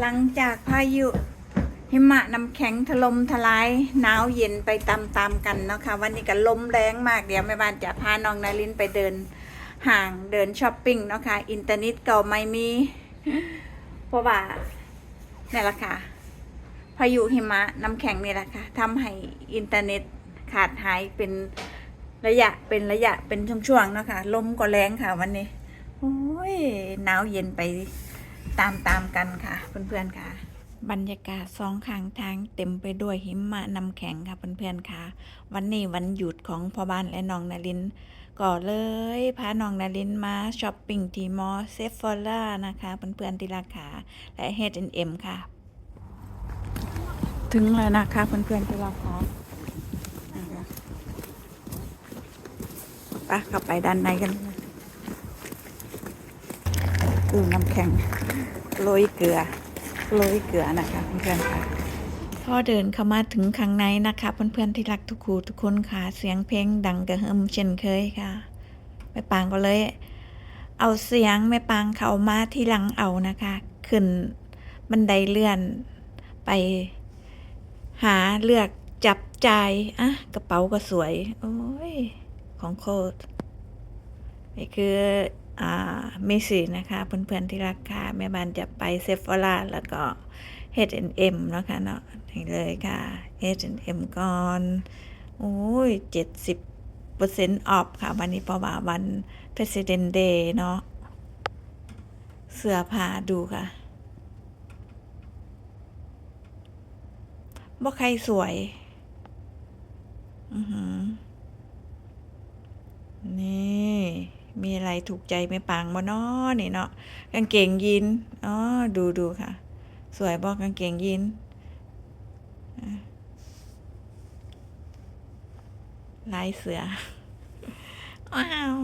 หลังจากพายุหิมะน้ำแข็งถล่มทลายหนาวเย็นไปตามๆกันเนาะค่ะวันนี้ก็ลมแรงมากเดี๋ยวแม่บ้านจะพาน้องนารินไปเดินห่างเดินช้อปปิ้งเนาะค่ะอินเทอร์เน็ตก็ไม่มี เพราะว่านี่แหละค่ะพายุหิมะน้ำแข็งนี่แหละค่ะทำให้อินเทอร์เน็ตขาดหายเป็นระยะเป็นระยะเป็นช่วงๆเนาะค่ะลมก็แรงค่ะวันนี้โอ้ยหนาวเย็นไป ตามตามๆกันค่ะ เพื่อนๆค่ะ บรรยากาศสองข้างทางเต็มไปด้วยหิมะน้ำแข็งค่ะเพื่อนๆค่ะ วันนี้วันหยุดของพ่อบ้านและน้องนารินก็เลยพาน้องนารินมาช้อปปิ้งที่มอเซฟฟอล่านะคะเพื่อนๆที่ราคาและ H&M ค่ะ ถึงแล้วนะคะเพื่อนๆที่ราคานะคะไปเข้าไปด้านในกันเลยดูน้ำแข็ง โรยเกลือโรยเกลือนะคะเพื่อนๆค่ะพอเดินเข้ามาถึงข้างในนะคะเพื่อนๆที่รักทุกคูทุกคนค่ะเสียงเพลงดังกระหึ่มเช่นเคยค่ะแม่ปางก็เลย เอาเสียงแม่ปางเข้ามาที่หลังเอานะคะ ขึ้นบันไดเลื่อนไปหาเลือกจับจ่ายอะกระเป๋าก็สวย โอ้ย ของโคตรนี่คือ มสีนะคะ เพื่อนๆที่รักค่ะแม่บ้านจะไปเซฟ o ล่าแล้วก็ H&M เนาะค่ะเนาะนี่เลยค่ะ H&M ก่อนโอ้ยเจ็ดสิบเปอร์เซ็นต์ออฟค่ะ วันนี้เพราะว่าวัน President Day เนาะเสื้อผ้าดูค่ะบ่ใครสวย อือหือ นี่ มีอะไรถูกใจไหม่ปังบ่นาะนี่เนาะกางเกงยีนอ๋อดูดูค่ะ สวยบอกกางเกงยีนลายเสือว้าว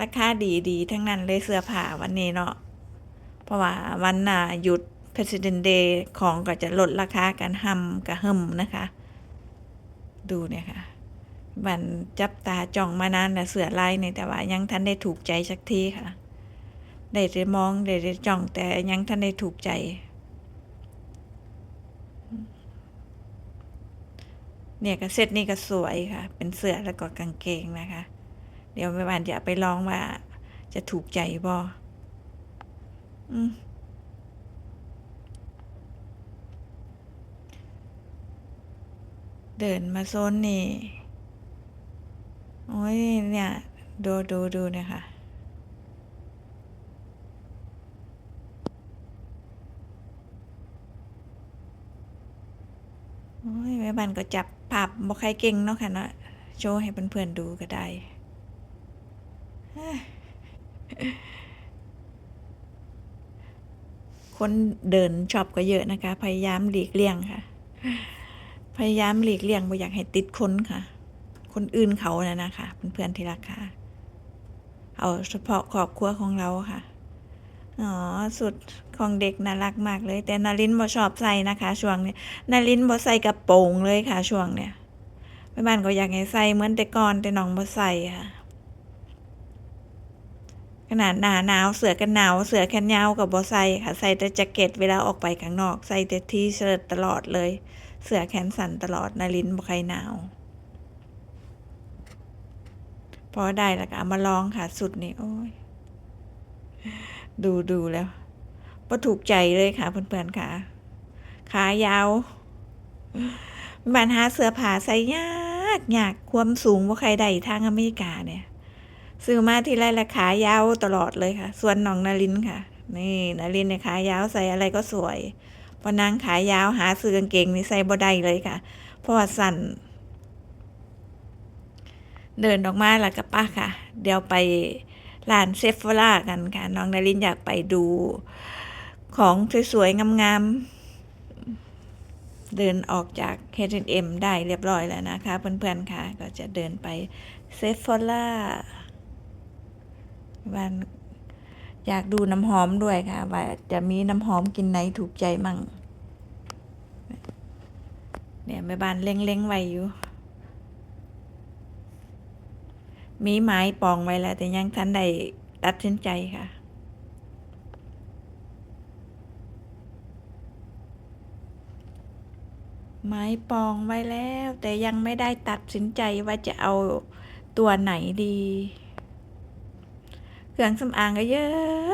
ราคาดีดีทั้งนั้นเลยเสื้อผ้าวันนี้เนาะเพราะว่าวันน่ะหยุด President Day ของก็จะลดราคากันหำกับหึมนะคะ ดูเนี่ยค่ะ บันจับตาจ้องมานานแล้วเสือลายเนี่ยแต่ว่ายังทันได้ถูกใจสักทีค่ะ ได้แต่มองได้แต่จ้องแต่ยังทันได้ถูกใจ เนี่ยก็เซตนี่ก็สวยค่ะ เป็นเสื้อแล้วก็กางเกงนะคะ เดี๋ยวแม่บ้านจะไปลองว่า จะถูกใจบ่อืมเดินมาโซนนี่ โอ้ยเนี่ย ดูดูดูเนะคะโอ้ยแม่บ้านก็จับภาพบ่ใครเก่งเนาะค่ะเนาะโชว์ให้เพื่อนๆดูก็ได้คนเดินช็อปก็เยอะนะคะ พยายามหลีกเลี่ยงค่ะ พยายามหลีกเลี่ยงไม่อยากให้ติดคนค่ะ คนอื่นเขานะนะคะเพื่อนๆที่รักค่ะ เอาเฉพาะครอบครัวของเราค่ะ อ๋อสุดของเด็กน่ารักมากเลย แต่นารินบ่ชอบใส่นะคะ ช่วงนี้นารินบ่ใส่กระโปรงเลยค่ะ ช่วงเนี้ยแม่บ้านก็อยากให้ใส่เหมือนแต่ก่อนแต่น้องบ่ใส่ค่ะขนาดหนาหนาวเสือกันหนาวเสือแขนยาวกับบ่ใส่ค่ะใส่แต่แจ็คเก็ตเวลาออกไปข้างนอก ใส่แต่ทีเชิ้ตตลอดเลย เสือแขนสั้นตลอดนารินบ่ใครหนาว พอได้แล้วก็เอามาลองค่ะสุดนี่โอ้ยดูดูแล้วก็ถูกใจเลยค่ะเพื่อนๆค่ะ ขายาวบันหาเสื้อผ้าใส่ยากยากความสูงว่าใครได้ทางอเมริกาเนี่ย ซื้อมาที่ไรราคายาวตลอดเลยค่ะ ส่วนน้องนารินค่ะ นี่นารินเนี่ยขายาวใส่อะไรก็สวยพอนางขายาวหาซื้อกางเกงนี่ใส่บ่ได้เลยค่ะ เพราะว่าสั่น เดินออกมาแล้วก็ป้าค่ะ เดี๋ยวไปร้านเซฟโฟล่ากันค่ะ น้องนารินอยากไปดูของสวยๆงามๆ เดินออกจาก H&M ได้เรียบร้อยแล้วนะคะ เพื่อนๆค่ะ ก็จะเดินไปเซฟโฟล่าวันอยากดูน้ำหอมด้วยค่ะ ว่าจะมีน้ำหอมกินไหนถูกใจมั่ง เนี่ยแม่บ้านเล็งๆไว้อยู่ มีไม้ปองไว้แล้ว แต่ยังท่านใดตัดสินใจค่ะ ไม้ปองไว้แล้ว แต่ยังไม่ได้ตัดสินใจว่าจะเอาตัวไหนดี เครื่องสำอางก็เยอ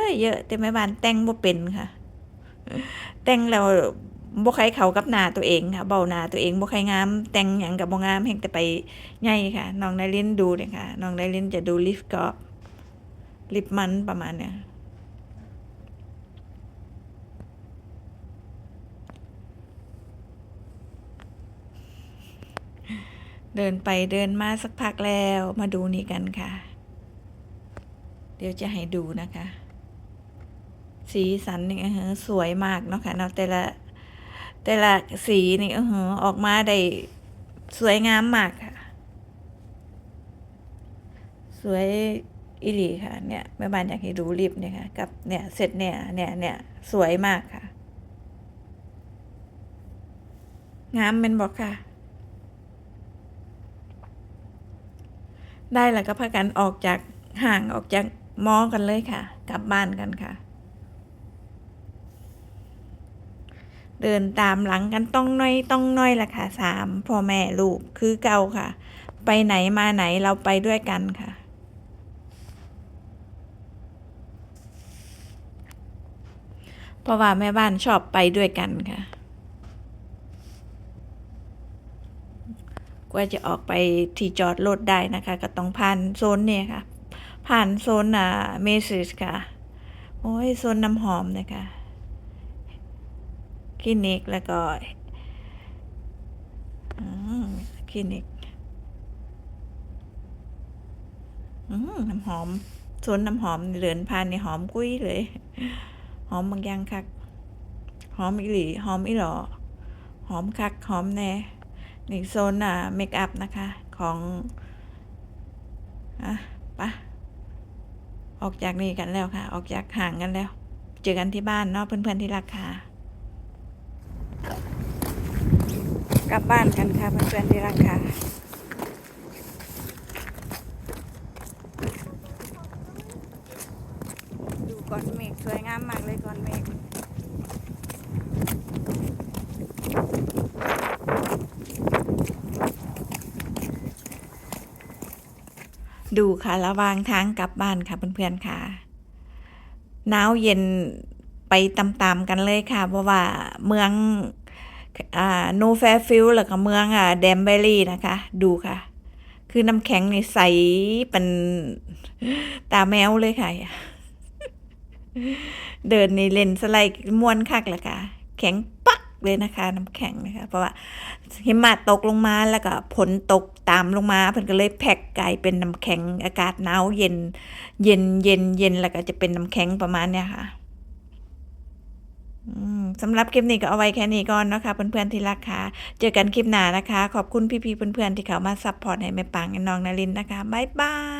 ะ เยอะแต่แม่บ้านแต่งบ่เป็นค่ะ แต่งแล้ว บ่ใครเขากับหน้าตัวเองค่ะ เบาหน้าตัวเองบ่ใครงาม แต่งหยังกับบ่งามแฮงแต่ไปใหญ่ค่ะ น้องไดลินดูเนี่ยค่ะ น้องไดลินจะดูลิปกรอบลิปมันประมาณเนี้ยเดินไปเดินมาสักพักแล้วมาดูนี่กันค่ะ เดี๋ยวจะให้ดูนะคะ สีสันนี่สวยมากเนาะค่ะเนาะแต่ละ แต่ละสีนี่อออกมาได้สวยงามมากค่ะ สวยอิลีค่ะ เนี่ยแม่บ้านอยากให้ดูลิปเนี่ยค่ะ กับเนี่ยเสร็จเนี่ยเนี่ยเนี่ยสวยมากค่ะ งามเป็นบอกค่ะ ได้แล้วก็พากันออกจากห่างออกจากมอกันเลยค่ะ กลับบ้านกันค่ะ เดินตามหลังกันต้องน้อยต้องน้อยละค่ะสามพ่อแม่ลูกคือเก่าค่ะ ไปไหนมาไหนเราไปด้วยกันค่ะเพราะว่าแม่บ้านชอบไปด้วยกันค่ะ กว่าจะออกไปที่จอดรถได้นะคะ ก็ต้องผ่านโซนเนี่ยค่ะ ผ่านโซนอ่าเมสซิสค่ะ โอ้ยโซนน้ำหอมนี่ยค่ะ ลินิกแล้วก็คลินิกน้ำหอมโซนน้ำหอมเดินผ่านนี่หอมกุ้ยเลย หอมบางอย่างคัก หอมอีหลีหอมอีหลอหอมคัก หอมแน่นี่โซนอ่าเมคอัพนะคะ ของอะปะออกจากนี่กันแล้วค่ะ ออกจากห่างกันแล้ว เจอกันที่บ้านเนาะเพื่อนๆที่รักค่ะ กลับบ้านกันค่ะเพื่อนๆที่รักค่ะดูก้อนเมฆสวยงามมากเลยก้อนเมฆดูค่ะระหว่างทางกลับบ้านค่ะเพื่อนๆค่ะหนาวเย็นไปตามๆกันเลยค่ะ เพราะว่าเมือง อ่าโนแฟฟิลแล้วก็เมืองอ่าแดมเบลลี่นะคะ ดูค่ะ คือน้ำแข็งนี่ใสเป็นตาแมวเลยค่ะ เดินในเลนสไลด์ม้วนคักเลยค่ะ แข็งปักเลยนะคะ น้ำแข็งนะคะ เพราะว่าหิมะตกลงมาแล้วก็ฝนตกตามลงมาเพิ่นก็เลยแพ็กกลายเป็นน้ำแข็งอากาศหนาวเย็น เย็นเย็นเย็นแล้วก็จะเป็นน้ำแข็งประมาณเนี้ยค่ะ สำหรับคลิปนี้ก็เอาไว้แค่นี้ก่อนนะคะเพื่อนๆที่รักค่ะ เจอกันคลิปหน้านะคะ ขอบคุณพี่ๆเพื่อนๆที่เขามาซัพพอร์ตให้แม่ปังและน้องนารินนะคะบ๊ายบาย